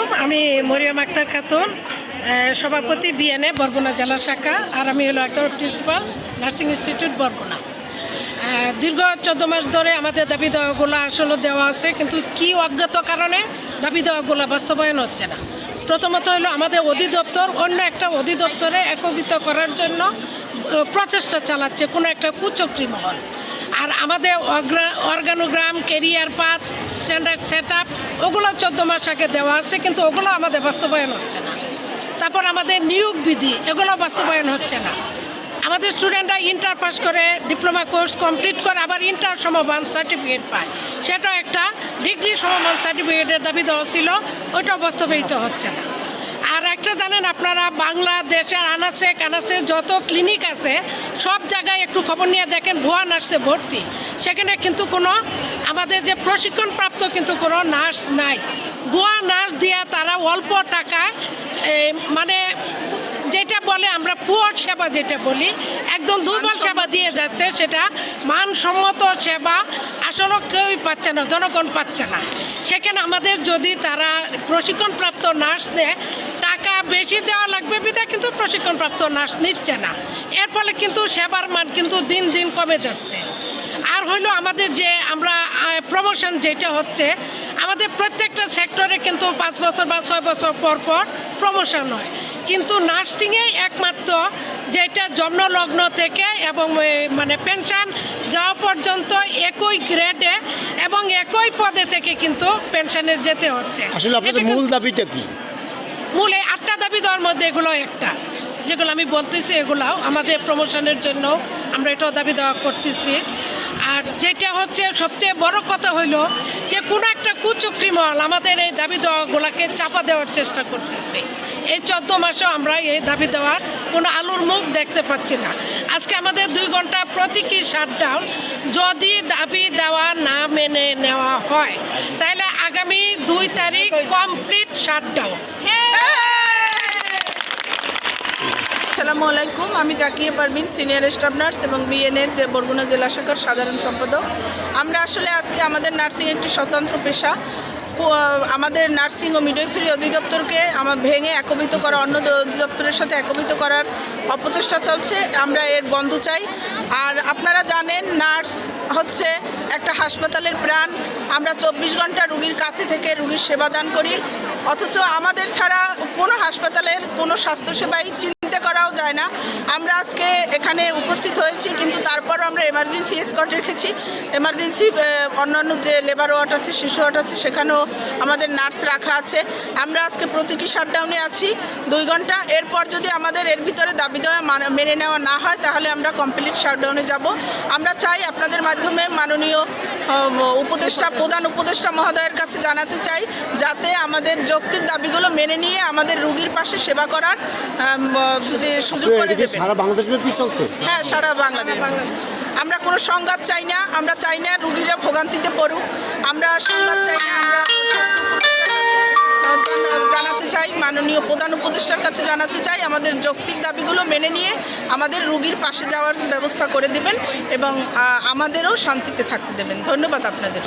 আসসালামাইকুম আমি মরিয়ম আক্তার খাতুন সভাপতি বিএনএ, বরগুনা জেলা শাখা, আর আমি হলো একটা প্রিন্সিপাল নার্সিং ইনস্টিটিউট বরগুনা। দীর্ঘ চোদ্দ মাস ধরে আমাদের দাবি দেওয়াগুলো আসলে দেওয়া আছে, কিন্তু কি অজ্ঞাত কারণে দাবি দেওয়াগুলো বাস্তবায়ন হচ্ছে না? প্রথমত হলো আমাদের অধিদপ্তর, অন্য একটা অধিদপ্তরে একত্রিত করার জন্য প্রচেষ্টা চালাচ্ছে কোনো একটা কুচক্রি মহল। আর আমাদের organogram career path standard set up ওগুলো চোদ্দ মাস আগে দেওয়া আছে, কিন্তু ওগুলো আমাদের বাস্তবায়ন হচ্ছে না। তারপর আমাদের নিয়োগ বিধি, এগুলো বাস্তবায়ন হচ্ছে না। আমাদের স্টুডেন্টরা ইন্টার পাস করে, ডিপ্লোমা কোর্স কমপ্লিট করে আবার ইন্টার সমমান সার্টিফিকেট পায়। সেটা একটা ডিগ্রি সমমান সার্টিফিকেটের দাবি দেওয়া ছিল ওটা বাস্তবায়িত হচ্ছে না। একটা জানেন আপনারা বাংলাদেশের আনাচে কানাচে যত ক্লিনিক আছে সব জায়গায় একটু খবর নিয়ে দেখেন ভুয়া নার্সে ভর্তি। সেখানে কিন্তু কোনো আমাদের যে প্রশিক্ষণপ্রাপ্ত কিন্তু কোনো নার্স নাই। ভুয়া নার্স দিয়া তারা অল্প টাকায় মানে যেটা বলে আমরা পুয়ার সেবা যেটা বলি একদম দুর্বল সেবা দিয়ে যাচ্ছে সেটা মানসম্মত সেবা আসলে কেউই পাচ্ছে না জনগণ পাচ্ছে না। সেখানে আমাদের যদি তারা প্রশিক্ষণপ্রাপ্ত নার্স দেয় বেশি দেওয়া লাগবে বিধায় কিন্তু প্রশিক্ষণপ্রাপ্ত নার্স নিচ্ছে না। এর ফলে কিন্তু সেবার মান কিন্তু দিন দিন কমে যাচ্ছে। আর হইল আমাদের যে আমরা প্রমোশন যেটা হচ্ছে আমাদের প্রত্যেকটা সেক্টরে কিন্তু পাঁচ বছর বা ছয় বছর পর পর প্রমোশন হয়। কিন্তু নার্সিংয়ে একমাত্র যেটা জন্মলগ্ন থেকে এবং মানে পেনশন যাওয়া পর্যন্ত একই গ্রেডে এবং একই পদে থেকে কিন্তু পেনশনে যেতে হচ্ছে। আসলে আপনাদের মূল দাবিটা কি? মূল এই আটটা দাবি দেওয়ার মধ্যে এগুলো একটা। যেগুলো আমি বলতেছি, এগুলাও আমাদের প্রমোশনের জন্য আমরা এটাও দাবি দেওয়া করতেছি। আর যেটা হচ্ছে, সবচেয়ে বড় কথা হইল যে কোনো একটা কুচক্রি মহল আমাদের এই দাবি দেওয়াগুলোকে চাপা দেওয়ার চেষ্টা করতেছে। এই চোদ্দ মাসেও আমরা এই দাবি দেওয়ার কোনো আলুর মুখ দেখতে পাচ্ছি না। আজকে আমাদের দুই ঘণ্টা প্রতীকী শাটডাউন যদি দাবি দেওয়া না মেনে নেওয়া হয়, তাহলে আগামী দুই তারিখ কমপ্লিট শাটডাউন আসসালামু আলাইকুম। আমি Zakia Parvin, senior staff nurse এবং বিএনএর যে বরগুনা জেলা শাখার সাধারণ সম্পাদক। আমরা আসলে আজকে আমাদের নার্সিং একটি স্বতন্ত্র পেশা। আমাদের নার্সিং ও মিডওয়াইফারি অধিদপ্তরকে আমার ভেঙে একবিত করা, অন্য অধিদপ্তরের সাথে একবিত করার অপচেষ্টা চলছে। আমরা এর বন্ধ চাই। আর আপনারা জানেন, নার্স হচ্ছে একটা হাসপাতালের প্রাণ। আমরা চব্বিশ ঘণ্টা রুগীর কাছে থেকে রুগীর সেবা দান করি। অথচ আমাদের ছাড়া কোনো হাসপাতালের কোনো স্বাস্থ্যসেবাই করাও যায় না। আমরা আজকে এখানে উপস্থিত হয়েছি, কিন্তু তারপরও আমরা এমার্জেন্সি স্কট রেখেছি। এমার্জেন্সি অন্যান্য যে লেবার ওয়ার্ড আছে, শিশু ওয়ার্ড আছে, সেখানেও আমাদের নার্স রাখা আছে। আমরা আজকে প্রতীকী শাটডাউনে আছি, দুই ঘণ্টা। এরপর যদি আমাদের এর ভিতরে দাবি দেওয়া মান- মেনে নেওয়া না হয় তাহলে আমরা কমপ্লিট শাটডাউনে যাব। আমরা চাই আপনাদের মাধ্যমে মাননীয় উপদেষ্টা প্রধান উপদেষ্টা মহোদয়ের কাছে জানাতে চাই যাতে আমাদের যৌক্তিক দাবিগুলো মেনে নিয়ে আমাদের রুগীর পাশে সেবা করার যে সুযোগ করে দেবে সারা বাংলাদেশ ব্যাপী চলছে? হ্যাঁ সারা বাংলাদেশ। আমরা কোনো সংঘাত চাই না আমরা চাই না রুগীরা ভোগান্তিতে পড়ুক। আমরা সংঘাত চাই না আমরা জানাতে চাই, মাননীয় প্রধান উপদেষ্টার কাছে জানাতে চাই, আমাদের যৌক্তিক দাবিগুলো মেনে নিয়ে আমাদের রুগীর পাশে যাওয়ার ব্যবস্থা করে দেবেন এবং আমাদেরও শান্তিতে থাকতে দেবেন। ধন্যবাদ আপনাদের।